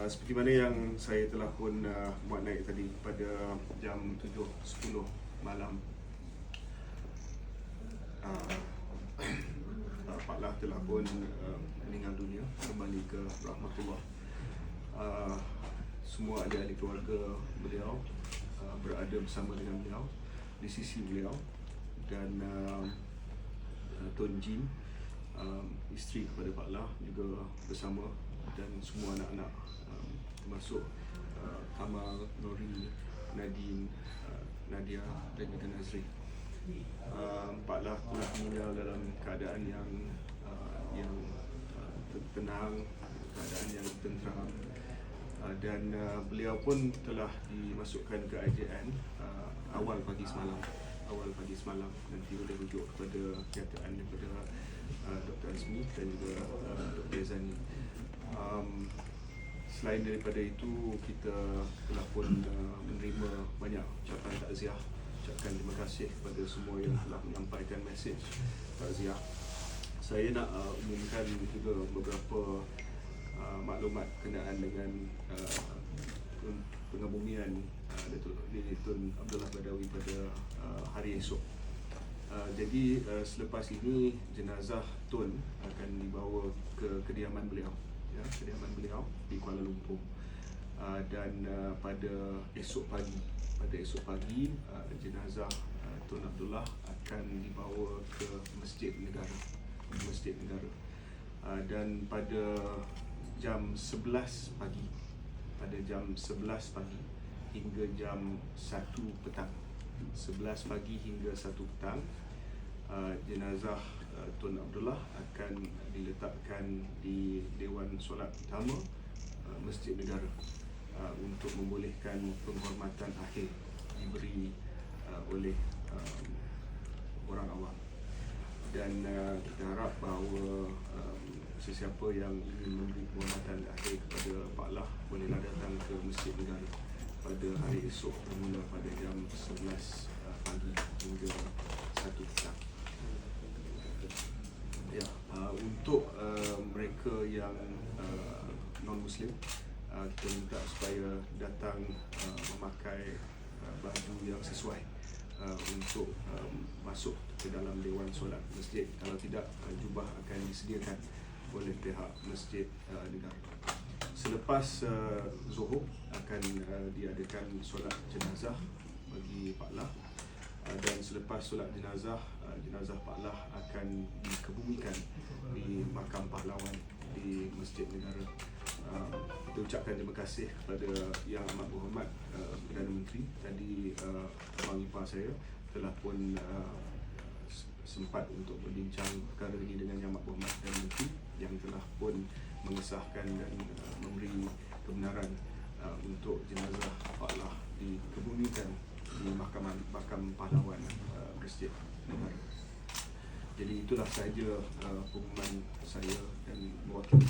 Uh, seperti mana yang saya telah pun uh, buat naik tadi pada jam 7.10 malam. Uh, uh, Pak Lah telah pun uh, meninggal dunia. Kembali ke rahmatullah. Uh, semua ahli-ahli keluarga beliau uh, berada bersama dengan beliau di sisi beliau. Dan uh, uh, Tun Jin um, isteri kepada Pak Lah juga bersama dan semua anak-anak um, termasuk uh, Kamal, Nori, Nadine, uh, Nadia dan juga Nazri. Uh, Pak Lah telah meninggal dalam keadaan yang uh, yang uh, tenang, keadaan yang tenteram uh, dan uh, beliau pun telah dimasukkan ke IJN uh, awal pagi semalam awal pagi semalam nanti boleh rujuk kepada kenyataan daripada uh, Dr. Azmi dan juga uh, Dr. Zani selain daripada itu kita telah pun uh, menerima banyak ucapan takziah. Ucapkan terima kasih kepada semua yang telah menyampaikan mesej takziah. Saya nak uh, umumkan juga beberapa uh, maklumat kenaan dengan uh, pengabumian uh, Datuk Dini Tun Abdullah Badawi pada uh, hari esok. Uh, jadi uh, selepas ini jenazah Tun akan dibawa ke kediaman beliau ya kediaman beliau di Kuala Lumpur. Uh, dan uh, pada esok pagi pada esok pagi uh, jenazah uh, Tun Abdullah akan dibawa ke Masjid Negara Masjid Negara. Uh, dan pada jam 11 pagi pada jam 11 pagi hingga jam 1 petang. 11 pagi hingga 1 petang uh, jenazah uh, Tun Abdullah akan diletakkan di Dewan Solat Utama uh, Masjid Negara untuk membolehkan penghormatan akhir diberi oleh uh, orang awam dan kita harap bahawa um, sesiapa yang ingin memberi penghormatan akhir kepada Pak Lah bolehlah datang ke Masjid Negara pada hari esok bermula pada jam 11 uh, pagi hingga 1 petang. Ya, uh, untuk uh, mereka yang uh, non-Muslim, uh, kita minta supaya datang uh, memakai uh, baju yang sesuai uh, untuk um, masuk ke dalam Dewan Solat Masjid. Kalau tidak, uh, jubah akan disediakan oleh pihak Masjid uh, Negara. Selepas uh, Zuhur akan uh, diadakan solat jenazah bagi Pak Lah uh, dan selepas solat jenazah uh, jenazah Pak Lah akan dikebumikan di makam pahlawan di Masjid Negara. Uh, kita ucapkan terima kasih kepada Yang Amat Berhormat uh, Perdana Menteri tadi uh, abang ipar saya telah pun uh, sempat untuk berbincang perkara ini dengan Yang Amat Berhormat Perdana Menteri yang telah pun mengesahkan dan uh, memberi kebenaran uh, untuk jenazah Pak Lah dikebumikan di makam makam pahlawan uh, Masjid Negara. Jadi itulah sahaja uh, pengumuman saya dan mewakili